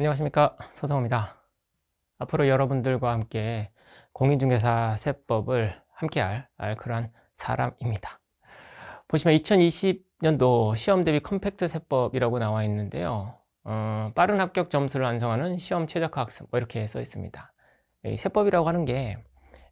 안녕하십니까 서성호입니다. 앞으로 여러분들과 함께 공인중개사 세법을 함께할 알 그런 사람입니다. 보시면 2020년도 시험 대비 컴팩트 세법이라고 나와 있는데요. 어, 빠른 합격 점수를 완성하는 시험 최적화 학습 뭐 이렇게 써 있습니다. 이 세법이라고 하는 게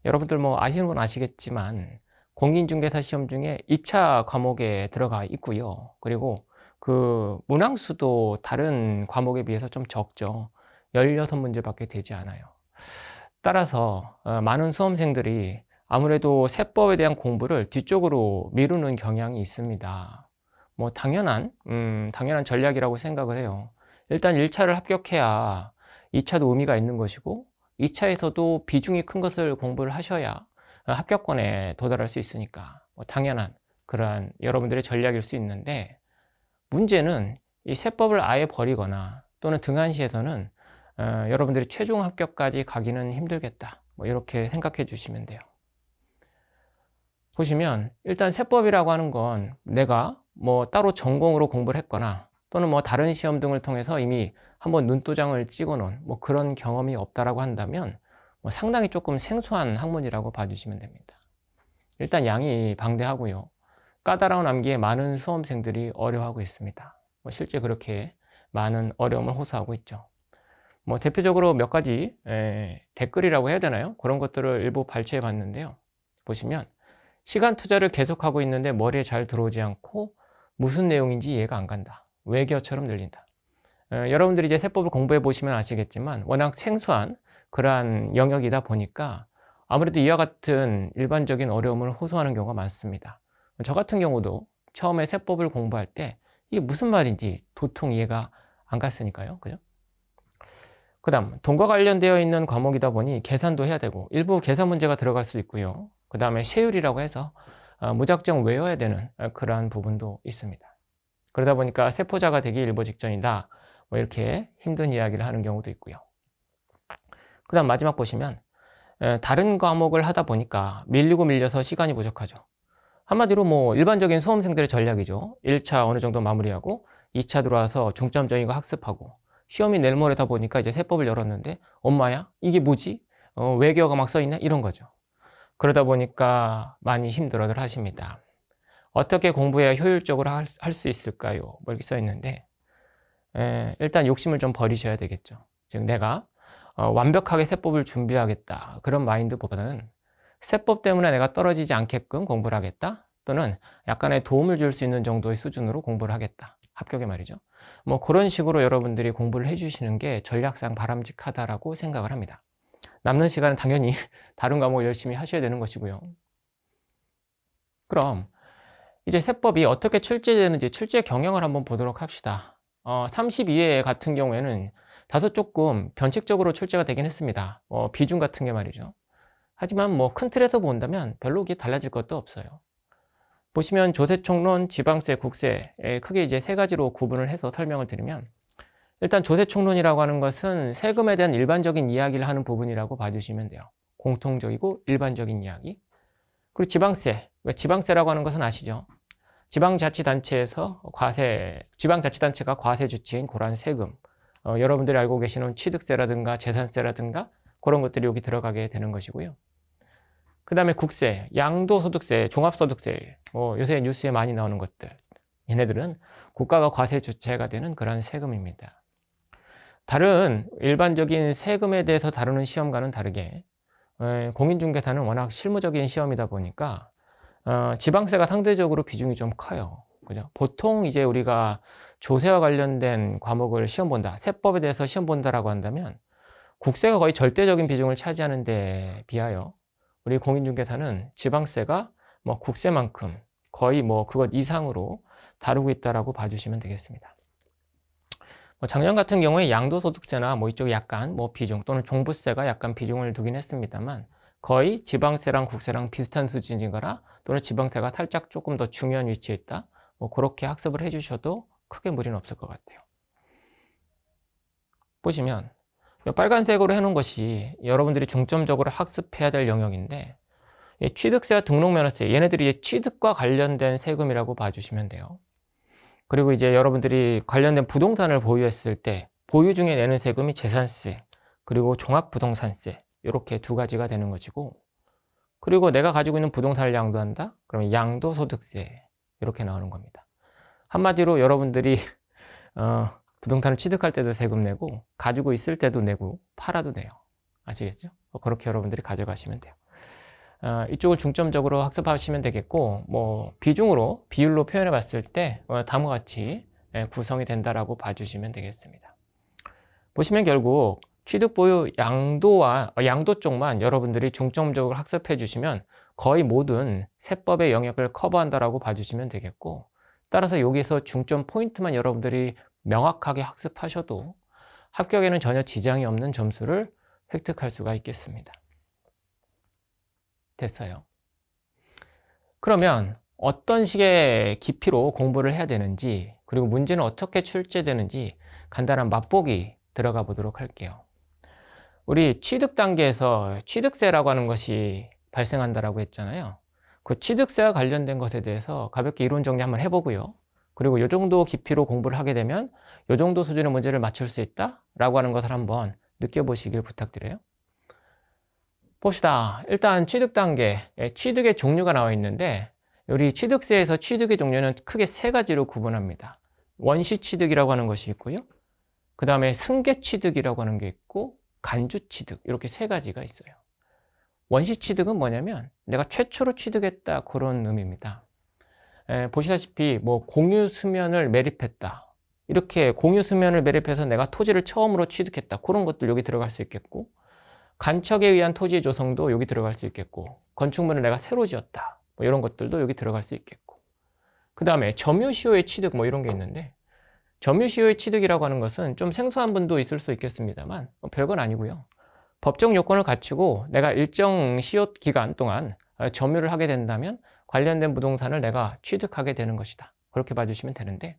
여러분들 뭐 아시는 건 아시겠지만 공인중개사 시험 중에 2차 과목에 들어가 있고요. 그리고 그 문항수도 다른 과목에 비해서 좀 적죠. 16문제밖에 되지 않아요. 따라서 어, 많은 수험생들이 아무래도 세법에 대한 공부를 뒤쪽으로 미루는 경향이 있습니다. 뭐 당연한 음, 당연한 전략이라고 생각을 해요. 일단 1차를 합격해야 2차도 의미가 있는 것이고 2차에서도 비중이 큰 것을 공부를 하셔야 합격권에 도달할 수 있으니까 뭐 당연한 그러한 여러분들의 전략일 수 있는데 문제는 이 세법을 아예 버리거나 또는 등한시에서는 어, 여러분들이 최종 합격까지 가기는 힘들겠다. 뭐 이렇게 생각해 주시면 돼요. 보시면 일단 세법이라고 하는 건 내가 뭐 따로 전공으로 공부를 했거나 또는 뭐 다른 시험 등을 통해서 이미 한번 눈도장을 찍어 놓은 뭐 그런 경험이 없다라고 한다면 뭐 상당히 조금 생소한 학문이라고 봐주시면 됩니다. 일단 양이 방대하고요. 까다로운 암기에 많은 수험생들이 어려워하고 있습니다. 뭐 실제 그렇게 많은 어려움을 호소하고 있죠. 뭐 대표적으로 몇 가지 에, 댓글이라고 해야 되나요? 그런 것들을 일부 발췌해 봤는데요. 보시면 시간 투자를 계속하고 있는데 머리에 잘 들어오지 않고 무슨 내용인지 이해가 안 간다. 외계어처럼 들린다. 에, 여러분들이 이제 세법을 공부해 보시면 아시겠지만 워낙 생소한 그러한 영역이다 보니까 아무래도 이와 같은 일반적인 어려움을 호소하는 경우가 많습니다. 저 같은 경우도 처음에 세법을 공부할 때 이게 무슨 말인지 도통 이해가 안 갔으니까요. 그죠? 그 다음, 돈과 관련되어 있는 과목이다 보니 계산도 해야 되고 일부 계산 문제가 들어갈 수 있고요. 그 다음에 세율이라고 해서 어, 무작정 외워야 되는 그러한 부분도 있습니다. 그러다 보니까 세포자가 되기 일보 직전이다. 뭐 이렇게 힘든 이야기를 하는 경우도 있고요. 그 다음 마지막 보시면 다른 과목을 하다 보니까 밀리고 밀려서 시간이 부족하죠. 한마디로 뭐 일반적인 수험생들의 전략이죠. 1차 어느 정도 마무리하고 2차 들어와서 중점적인 거 학습하고 시험이 내일 모레다 보니까 이제 세법을 열었는데 엄마야 이게 뭐지? 어, 외계어가 막 써있네? 이런 거죠. 그러다 보니까 많이 힘들어들 하십니다. 어떻게 공부해야 효율적으로 할 수 있을까요? 뭐 이렇게 써있는데 에, 일단 욕심을 좀 버리셔야 되겠죠. 즉 내가 어, 완벽하게 세법을 준비하겠다 그런 마인드보다는 세법 때문에 내가 떨어지지 않게끔 공부를 하겠다? 또는 약간의 도움을 줄 수 있는 정도의 수준으로 공부를 하겠다. 합격의 말이죠. 뭐 그런 식으로 여러분들이 공부를 해주시는 게 전략상 바람직하다라고 생각을 합니다. 남는 시간은 당연히 다른 과목을 열심히 하셔야 되는 것이고요. 그럼 이제 세법이 어떻게 출제되는지 출제 경영을 한번 보도록 합시다. 어, 32회 같은 경우에는 다소 조금 변칙적으로 출제가 되긴 했습니다. 어, 비중 같은 게 말이죠 하지만 뭐 큰 틀에서 본다면 별로 이게 달라질 것도 없어요. 보시면 조세총론, 지방세, 국세 크게 이제 세 가지로 구분을 해서 설명을 드리면 일단 조세총론이라고 하는 것은 세금에 대한 일반적인 이야기를 하는 부분이라고 봐주시면 돼요. 공통적이고 일반적인 이야기. 그리고 지방세, 지방세라고 하는 것은 아시죠? 지방자치단체에서 과세, 지방자치단체가 과세 주체인 그러한 세금, 어, 여러분들이 알고 계시는 취득세라든가 재산세라든가 그런 것들이 여기 들어가게 되는 것이고요. 그 다음에 국세, 양도소득세, 종합소득세, 뭐 요새 뉴스에 많이 나오는 것들. 얘네들은 국가가 과세 주체가 되는 그런 세금입니다. 다른 일반적인 세금에 대해서 다루는 시험과는 다르게 공인중개사는 워낙 실무적인 시험이다 보니까 어, 지방세가 상대적으로 비중이 좀 커요. 그죠? 보통 이제 우리가 조세와 관련된 과목을 시험 본다, 세법에 대해서 시험 본다라고 한다면 국세가 거의 절대적인 비중을 차지하는 데 비하여 우리 공인중개사는 지방세가 뭐 국세만큼 거의 뭐 그것 이상으로 다루고 있다라고 봐주시면 되겠습니다. 뭐 작년 같은 경우에 양도소득세나 뭐 이쪽에 약간 뭐 비중 또는 종부세가 약간 비중을 두긴 했습니다만 거의 지방세랑 국세랑 비슷한 수준이거나 또는 지방세가 살짝 조금 더 중요한 위치에 있다. 뭐 그렇게 학습을 해주셔도 크게 무리는 없을 것 같아요. 보시면 빨간색으로 해놓은 것이 여러분들이 중점적으로 학습해야 될 영역인데 취득세와 등록면허세 얘네들이 취득과 관련된 세금이라고 봐주시면 돼요. 그리고 이제 여러분들이 관련된 부동산을 보유했을 때 보유 중에 내는 세금이 재산세, 그리고 종합부동산세 이렇게 두 가지가 되는 것이고 그리고 내가 가지고 있는 부동산을 양도한다? 그러면 양도소득세 이렇게 나오는 겁니다. 한마디로 여러분들이 어, 부동산을 취득할 때도 세금 내고 가지고 있을 때도 내고 팔아도 내요. 아시겠죠? 어, 그렇게 여러분들이 가져가시면 돼요. 어, 이쪽을 중점적으로 학습하시면 되겠고 뭐 비중으로 비율로 표현해 봤을 때 어, 다음과 같이 예, 구성이 된다라고 봐주시면 되겠습니다. 보시면 결국 취득 보유 양도와 어, 양도 쪽만 여러분들이 중점적으로 학습해 주시면 거의 모든 세법의 영역을 커버한다라고 봐주시면 되겠고 따라서 여기서 중점 포인트만 여러분들이 명확하게 학습하셔도 합격에는 전혀 지장이 없는 점수를 획득할 수가 있겠습니다. 됐어요. 그러면 어떤 식의 깊이로 공부를 해야 되는지 그리고 문제는 어떻게 출제되는지 간단한 맛보기 들어가 보도록 할게요. 우리 취득 단계에서 취득세라고 하는 것이 발생한다라고 했잖아요. 그 취득세와 관련된 것에 대해서 가볍게 이론 정리 한번 해보고요. 그리고 이 정도 깊이로 공부를 하게 되면 이 정도 수준의 문제를 맞출 수 있다라고 하는 것을 한번 느껴보시길 부탁드려요. 봅시다. 일단 취득 단계, 예, 취득의 종류가 나와 있는데 우리 취득세에서 취득의 종류는 크게 세 가지로 구분합니다. 원시 취득이라고 하는 것이 있고요. 그 다음에 승계 취득이라고 하는 게 있고 간주 취득 이렇게 세 가지가 있어요. 원시 취득은 뭐냐면 내가 최초로 취득했다 그런 의미입니다. 에, 보시다시피 뭐 공유 수면을 매립했다. 이렇게 공유 수면을 매립해서 내가 토지를 처음으로 취득했다. 그런 것들 여기 들어갈 수 있겠고 간척에 의한 토지 조성도 여기 들어갈 수 있겠고 건축물을 내가 새로 지었다. 뭐 이런 것들도 여기 들어갈 수 있겠고 그 다음에 점유시효의 취득 뭐 이런 게 있는데 점유시효의 취득이라고 하는 것은 좀 생소한 분도 있을 수 있겠습니다만 뭐 별건 아니고요. 법적 요건을 갖추고 내가 일정 시효 기간 동안 점유를 하게 된다면 관련된 부동산을 내가 취득하게 되는 것이다. 그렇게 봐주시면 되는데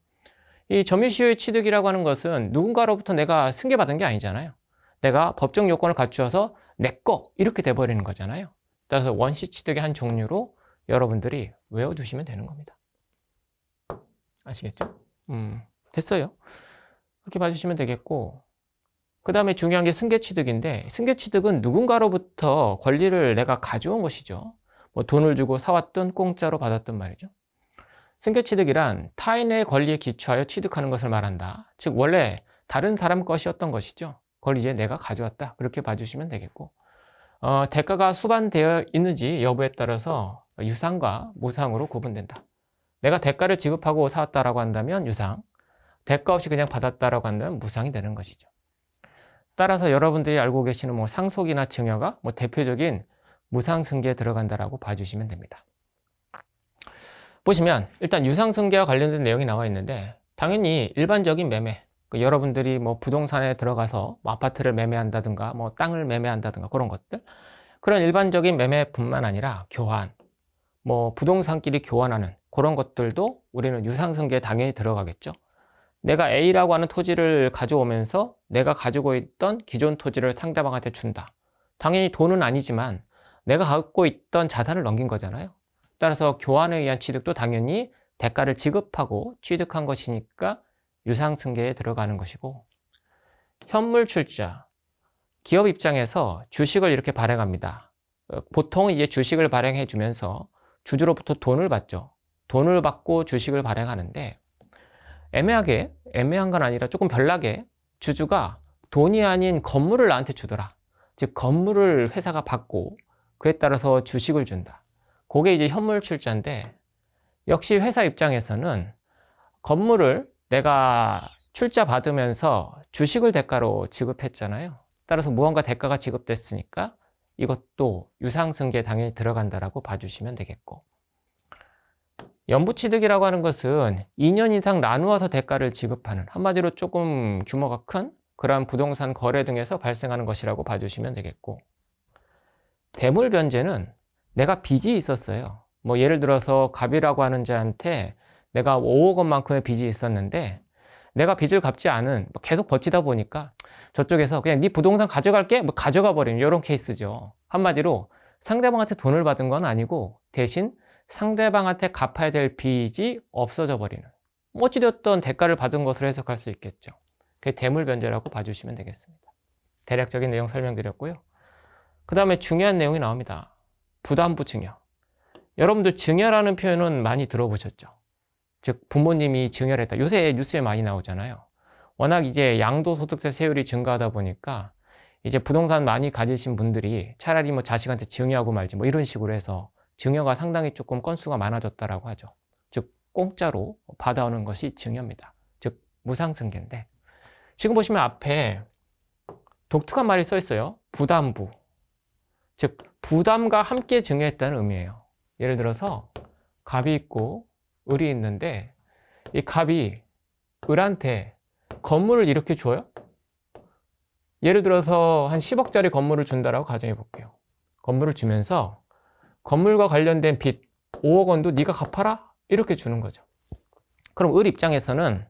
이 점유시효의 취득이라고 하는 것은 누군가로부터 내가 승계받은 게 아니잖아요. 내가 법적 요건을 갖추어서 내 거 이렇게 돼버리는 거잖아요. 따라서 원시 취득의 한 종류로 여러분들이 외워두시면 되는 겁니다. 아시겠죠? 음, 됐어요. 그렇게 봐주시면 되겠고 그 다음에 중요한 게 승계 취득인데 승계 취득은 누군가로부터 권리를 내가 가져온 것이죠. 뭐 돈을 주고 사왔던 공짜로 받았던 말이죠. 승계취득이란 타인의 권리에 기초하여 취득하는 것을 말한다. 즉 원래 다른 사람 것이었던 것이죠. 그걸 이제 내가 가져왔다. 그렇게 봐주시면 되겠고 어, 대가가 수반되어 있는지 여부에 따라서 유상과 무상으로 구분된다. 내가 대가를 지급하고 사왔다라고 한다면 유상, 대가 없이 그냥 받았다라고 한다면 무상이 되는 것이죠. 따라서 여러분들이 알고 계시는 뭐 상속이나 증여가 뭐 대표적인 무상승계에 들어간다라고 봐주시면 됩니다. 보시면 일단 유상승계와 관련된 내용이 나와 있는데 당연히 일반적인 매매, 그 여러분들이 뭐 부동산에 들어가서 뭐 아파트를 매매한다든가 뭐 땅을 매매한다든가 그런 것들 그런 일반적인 매매뿐만 아니라 교환, 뭐 부동산끼리 교환하는 그런 것들도 우리는 유상승계에 당연히 들어가겠죠. 내가 A라고 하는 토지를 가져오면서 내가 가지고 있던 기존 토지를 상대방한테 준다. 당연히 돈은 아니지만 내가 갖고 있던 자산을 넘긴 거잖아요. 따라서 교환에 의한 취득도 당연히 대가를 지급하고 취득한 것이니까 유상승계에 들어가는 것이고 현물 출자 기업 입장에서 주식을 이렇게 발행합니다. 어, 보통 이제 주식을 발행해 주면서 주주로부터 돈을 받죠. 돈을 받고 주식을 발행하는데 애매하게 애매한 건 아니라 조금 별나게 주주가 돈이 아닌 건물을 나한테 주더라. 즉 건물을 회사가 받고 그에 따라서 주식을 준다. 그게 이제 현물 출자인데 역시 회사 입장에서는 건물을 내가 출자 받으면서 주식을 대가로 지급했잖아요. 따라서 무언가 대가가 지급됐으니까 이것도 유상승계에 당연히 들어간다라고 봐주시면 되겠고 연부취득이라고 하는 것은 2년 이상 나누어서 대가를 지급하는 한마디로 조금 규모가 큰 그러한 부동산 거래 등에서 발생하는 것이라고 봐주시면 되겠고 대물 변제는 내가 빚이 있었어요. 뭐 예를 들어서 갑이라고 하는 자한테 내가 5억 원만큼의 빚이 있었는데 내가 빚을 갚지 않은 뭐 계속 버티다 보니까 저쪽에서 그냥 네 부동산 가져갈게 뭐 가져가 버리는 이런 케이스죠. 한마디로 상대방한테 돈을 받은 건 아니고 대신 상대방한테 갚아야 될 빚이 없어져 버리는 어찌되었던 대가를 받은 것으로 해석할 수 있겠죠. 그게 대물 변제라고 봐주시면 되겠습니다. 대략적인 내용 설명드렸고요. 그 다음에 중요한 내용이 나옵니다. 부담부 증여. 여러분들 증여라는 표현은 많이 들어보셨죠? 즉 부모님이 증여를 했다. 요새 뉴스에 많이 나오잖아요. 워낙 이제 양도소득세 세율이 증가하다 보니까 이제 부동산 많이 가지신 분들이 차라리 뭐 자식한테 증여하고 말지 뭐 이런 식으로 해서 증여가 상당히 조금 건수가 많아졌다라고 하죠. 즉 공짜로 받아오는 것이 증여입니다. 즉 무상승계인데 지금 보시면 앞에 독특한 말이 써 있어요. 부담부. 즉 부담과 함께 증여했다는 의미예요. 예를 들어서 갑이 있고 을이 있는데 이 갑이 을한테 건물을 이렇게 줘요? 예를 들어서 한 10억짜리 건물을 준다라고 가정해 볼게요. 건물을 주면서 건물과 관련된 빚 5억 원도 네가 갚아라 이렇게 주는 거죠. 그럼 을 입장에서는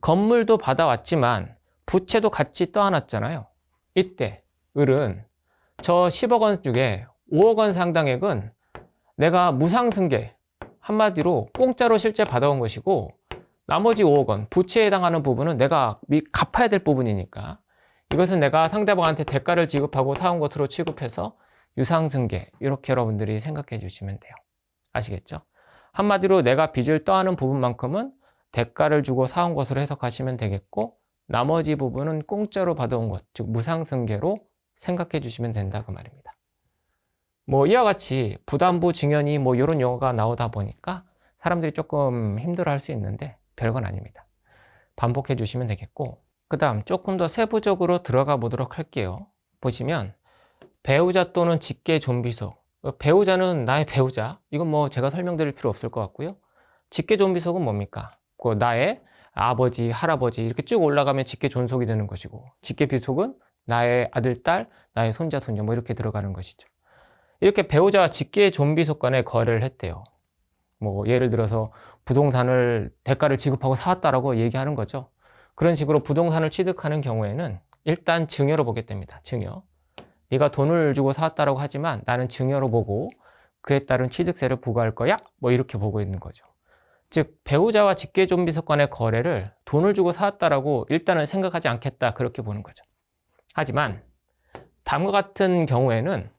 건물도 받아왔지만 부채도 같이 떠안았잖아요. 이때 을은 저 10억 원 중에 5억 원 상당액은 내가 무상승계 한마디로 공짜로 실제 받아온 것이고 나머지 5억 원 부채에 해당하는 부분은 내가 미- 갚아야 될 부분이니까 이것은 내가 상대방한테 대가를 지급하고 사온 것으로 취급해서 유상승계 이렇게 여러분들이 생각해 주시면 돼요. 아시겠죠? 한마디로 내가 빚을 떠안은 부분만큼은 대가를 주고 사온 것으로 해석하시면 되겠고 나머지 부분은 공짜로 받아온 것, 즉 무상승계로 생각해 주시면 된다 그 말입니다. 뭐 이와 같이 부담부 증연이 뭐 이런 용어가 나오다 보니까 사람들이 조금 힘들어할 수 있는데 별건 아닙니다. 반복해 주시면 되겠고 그 다음 조금 더 세부적으로 들어가 보도록 할게요. 보시면 배우자 또는 직계 좀비속 어, 배우자는 나의 배우자 이건 뭐 제가 설명드릴 필요 없을 것 같고요. 직계 좀비속은 뭡니까? 그 나의 아버지, 할아버지 이렇게 쭉 올라가면 직계 존속이 되는 것이고 직계 비속은 나의 아들, 딸, 나의 손자, 손녀 뭐 이렇게 들어가는 것이죠. 이렇게 배우자와 직계 좀비 속 간에 거래를 했대요. 뭐 예를 들어서 부동산을 대가를 지급하고 사왔다라고 얘기하는 거죠. 그런 식으로 부동산을 취득하는 경우에는 일단 증여로 보겠답니다. 증여. 네가 돈을 주고 사왔다라고 하지만 나는 증여로 보고 그에 따른 취득세를 부과할 거야? 뭐 이렇게 보고 있는 거죠. 즉 배우자와 직계 좀비속 간의 거래를 돈을 주고 사왔다라고 일단은 생각하지 않겠다 그렇게 보는 거죠. 하지만 다음과 같은 경우에는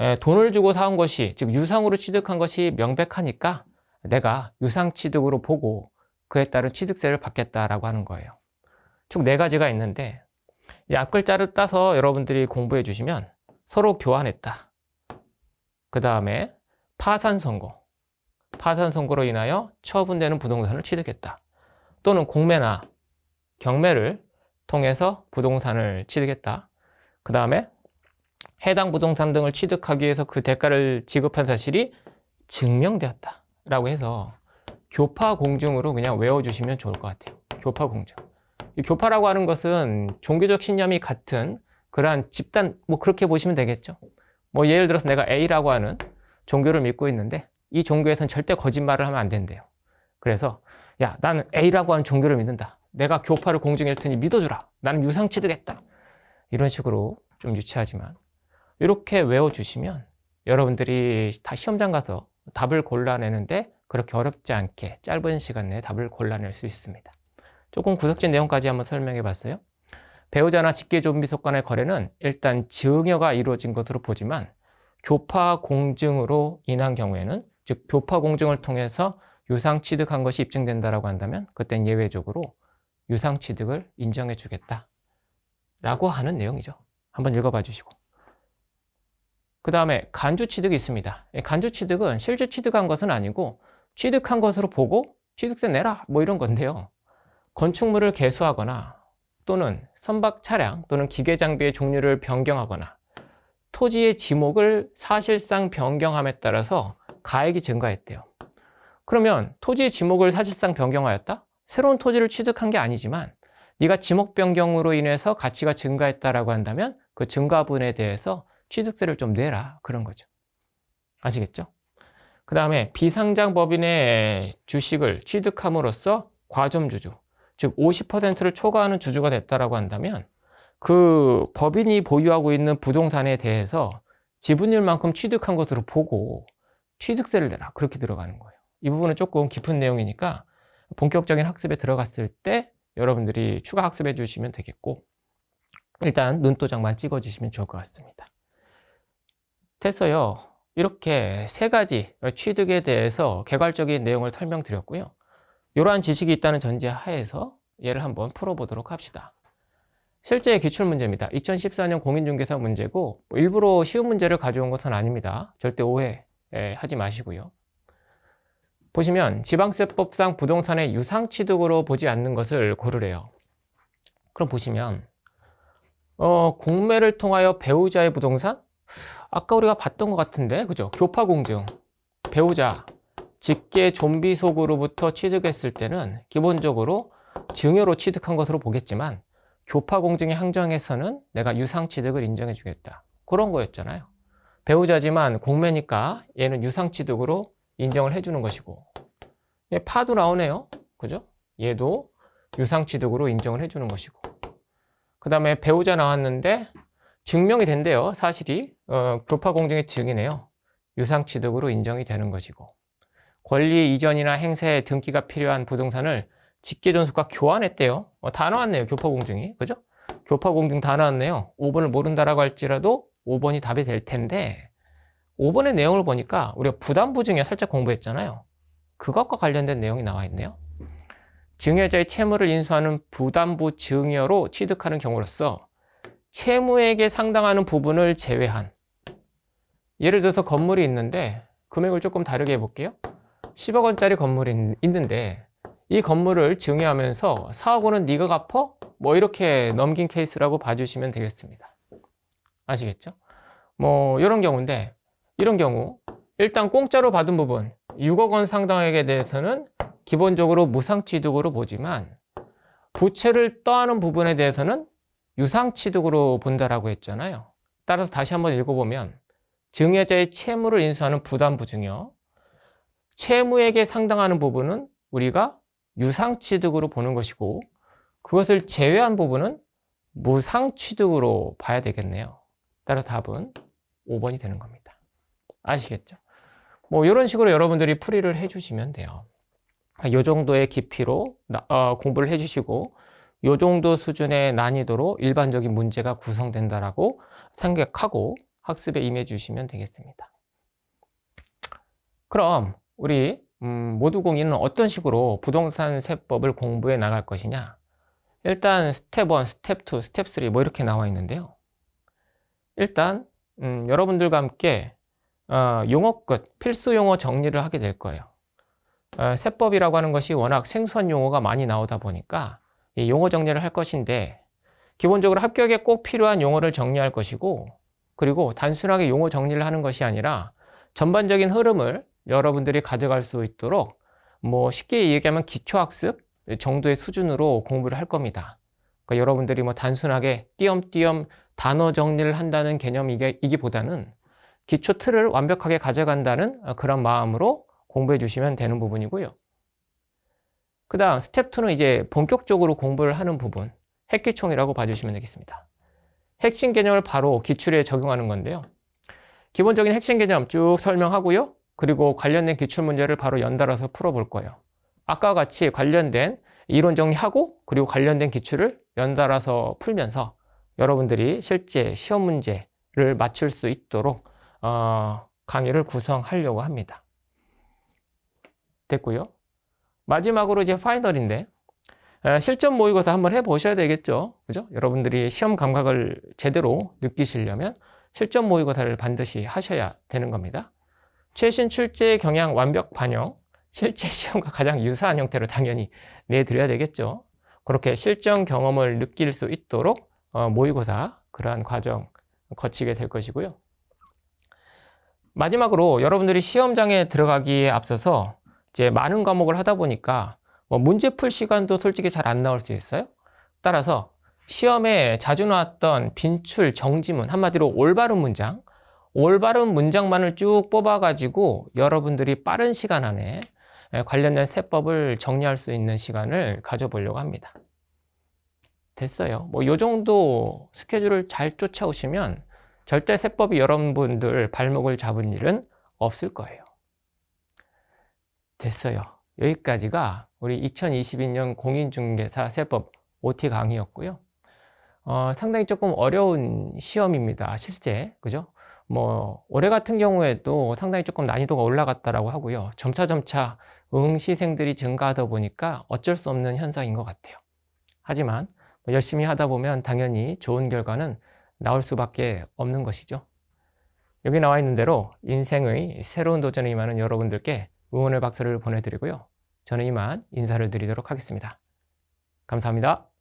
에, 돈을 주고 사온 것이 즉 유상으로 취득한 것이 명백하니까 내가 유상 취득으로 보고 그에 따른 취득세를 받겠다라고 하는 거예요. 총 네 가지가 있는데 이 앞글자를 따서 여러분들이 공부해 주시면 서로 교환했다. 그 다음에 파산 선고. 파산 선고로 인하여 처분되는 부동산을 취득했다. 또는 공매나 경매를 통해서 부동산을 취득했다. 그 다음에 해당 부동산 등을 취득하기 위해서 그 대가를 지급한 사실이 증명되었다. 라고 해서 교파 공증으로 그냥 외워주시면 좋을 것 같아요. 교파 공증. 이 교파라고 하는 것은 종교적 신념이 같은 그러한 집단, 뭐 그렇게 보시면 되겠죠. 뭐 예를 들어서 내가 A라고 하는 종교를 믿고 있는데 이 종교에선 절대 거짓말을 하면 안 된대요. 그래서 야, 나는 A라고 하는 종교를 믿는다. 내가 교파를 공증할 테니 믿어주라. 나는 유상 취득했다. 이런 식으로 좀 유치하지만 이렇게 외워주시면 여러분들이 다 시험장 가서 답을 골라내는데 그렇게 어렵지 않게 짧은 시간 내에 답을 골라낼 수 있습니다. 조금 구석진 내용까지 한번 설명해 봤어요. 배우자나 직계 좀비속 간의 거래는 일단 증여가 이루어진 것으로 보지만 교파 공증으로 인한 경우에는 즉 교파 공증을 통해서 유상 취득한 것이 입증된다라고 한다면 그땐 예외적으로 유상 취득을 인정해 주겠다 라고 하는 내용이죠. 한번 읽어봐 주시고 그 다음에 간주 취득이 있습니다. 이 간주 취득은 실제 취득한 것은 아니고 취득한 것으로 보고 취득세 내라 뭐 이런 건데요. 건축물을 개수하거나 또는 선박 차량 또는 기계 장비의 종류를 변경하거나 토지의 지목을 사실상 변경함에 따라서 가액이 증가했대요. 그러면 토지의 지목을 사실상 변경하였다? 새로운 토지를 취득한 게 아니지만 네가 지목 변경으로 인해서 가치가 증가했다라고 한다면 그 증가분에 대해서 취득세를 좀 내라 그런 거죠. 아시겠죠? 그 다음에 비상장 법인의 주식을 취득함으로써 과점주주, 즉 50%를 초과하는 주주가 됐다라고 한다면 그 법인이 보유하고 있는 부동산에 대해서 지분율만큼 취득한 것으로 보고 취득세를 내라 그렇게 들어가는 거예요. 이 부분은 조금 깊은 내용이니까 본격적인 학습에 들어갔을 때 여러분들이 추가 학습해 주시면 되겠고 일단 눈도장만 찍어 주시면 좋을 것 같습니다. 됐어요. 이렇게 세 가지 취득에 대해서 개괄적인 내용을 설명드렸고요. 이러한 지식이 있다는 전제 하에서 얘를 한번 풀어보도록 합시다. 실제 기출문제입니다. 2014년 공인중개사 문제고 뭐 일부러 쉬운 문제를 가져온 것은 아닙니다. 절대 오해하지 마시고요. 보시면 지방세법상 부동산의 유상취득으로 보지 않는 것을 고르래요. 그럼 보시면 어, 공매를 통하여 배우자의 부동산? 아까 우리가 봤던 것 같은데 그죠? 교파공증 배우자 직계 좀비 속으로부터 취득했을 때는 기본적으로 증여로 취득한 것으로 보겠지만 교파공증의 항정에서는 내가 유상취득을 인정해 주겠다 그런 거였잖아요 배우자지만 공매니까 얘는 유상취득으로 인정을 해주는 것이고 얘 파도 나오네요 그죠? 얘도 유상취득으로 인정을 해주는 것이고 그 다음에 배우자 나왔는데 증명이 된대요. 사실이 어, 교파공증의 증이네요. 유상취득으로 인정이 되는 것이고 권리 이전이나 행사에 등기가 필요한 부동산을 직계존속과 교환했대요. 어, 다 나왔네요. 교파공증이. 그죠? 교파공증 다 나왔네요. 5번을 모른다라고 할지라도 5번이 답이 될 텐데 5번의 내용을 보니까 우리가 부담부증에 살짝 공부했잖아요. 그것과 관련된 내용이 나와 있네요. 증여자의 채무를 인수하는 부담부 증여로 취득하는 경우로서 채무액에 상당하는 부분을 제외한 예를 들어서 건물이 있는데 금액을 조금 다르게 해볼게요. 10억 원짜리 건물이 있는데 이 건물을 증여하면서 4억 원은 네가 갚어? 뭐 이렇게 넘긴 케이스라고 봐주시면 되겠습니다. 아시겠죠? 뭐 이런 경우인데 이런 경우 일단 공짜로 받은 부분 6억 원 상당액에 대해서는 기본적으로 무상취득으로 보지만 부채를 떠하는 부분에 대해서는 유상취득으로 본다라고 했잖아요. 따라서 다시 한번 읽어보면 증여자의 채무를 인수하는 부담부증여 채무액에 상당하는 부분은 우리가 유상취득으로 보는 것이고 그것을 제외한 부분은 무상취득으로 봐야 되겠네요. 따라 답은 5번이 되는 겁니다. 아시겠죠? 뭐 이런 식으로 여러분들이 풀이를 해주시면 돼요. 이 정도의 깊이로 어, 공부를 해주시고 이 정도 수준의 난이도로 일반적인 문제가 구성된다라고 생각하고 학습에 임해 주시면 되겠습니다. 그럼 우리 음, 모두공인은 어떤 식으로 부동산 세법을 공부해 나갈 것이냐? 일단 스텝 1, 스텝 2, 스텝 3 뭐 이렇게 나와 있는데요. 일단 음, 여러분들과 함께 어, 용어 끝, 필수 용어 정리를 하게 될 거예요. 어, 세법이라고 하는 것이 워낙 생소한 용어가 많이 나오다 보니까 이 용어 정리를 할 것인데 기본적으로 합격에 꼭 필요한 용어를 정리할 것이고 그리고 단순하게 용어 정리를 하는 것이 아니라 전반적인 흐름을 여러분들이 가져갈 수 있도록 뭐 쉽게 얘기하면 기초학습 정도의 수준으로 공부를 할 겁니다. 그러니까 여러분들이 뭐 단순하게 띄엄띄엄 단어 정리를 한다는 개념이기보다는 기초 틀을 완벽하게 가져간다는 그런 마음으로 공부해 주시면 되는 부분이고요. 그 다음 스텝 2는 이제 본격적으로 공부를 하는 부분 핵기총이라고 봐주시면 되겠습니다. 핵심 개념을 바로 기출에 적용하는 건데요. 기본적인 핵심 개념 쭉 설명하고요. 그리고 관련된 기출 문제를 바로 연달아서 풀어볼 거예요. 아까 같이 관련된 이론 정리하고 그리고 관련된 기출을 연달아서 풀면서 여러분들이 실제 시험 문제를 맞출 수 있도록 어, 강의를 구성하려고 합니다. 됐고요. 마지막으로 이제 파이널인데 실전 모의고사 한번 해보셔야 되겠죠. 그죠? 여러분들이 시험 감각을 제대로 느끼시려면 실전 모의고사를 반드시 하셔야 되는 겁니다. 최신 출제 경향 완벽 반영, 실제 시험과 가장 유사한 형태로 당연히 내드려야 되겠죠. 그렇게 실전 경험을 느낄 수 있도록 어, 모의고사 그러한 과정 거치게 될 것이고요. 마지막으로 여러분들이 시험장에 들어가기에 앞서서 이제 많은 과목을 하다 보니까 뭐 문제 풀 시간도 솔직히 잘 안 나올 수 있어요. 따라서 시험에 자주 나왔던 빈출, 정지문, 한마디로 올바른 문장, 올바른 문장만을 쭉 뽑아가지고 여러분들이 빠른 시간 안에 관련된 세법을 정리할 수 있는 시간을 가져보려고 합니다. 됐어요. 뭐, 요 정도 스케줄을 잘 쫓아오시면 절대 세법이 여러분들 발목을 잡은 일은 없을 거예요. 됐어요. 여기까지가 우리 2022년 공인중개사 세법 OT 강의였고요. 어, 상당히 조금 어려운 시험입니다. 실제. 그죠? 뭐, 올해 같은 경우에도 상당히 조금 난이도가 올라갔다라고 하고요. 점차 점차 응시생들이 증가하다 보니까 어쩔 수 없는 현상인 것 같아요. 하지만 뭐 열심히 하다 보면 당연히 좋은 결과는 나올 수밖에 없는 것이죠. 여기 나와 있는 대로 인생의 새로운 도전을 임하는 여러분들께 응원의 박수를 보내드리고요. 저는 이만 인사를 드리도록 하겠습니다. 감사합니다.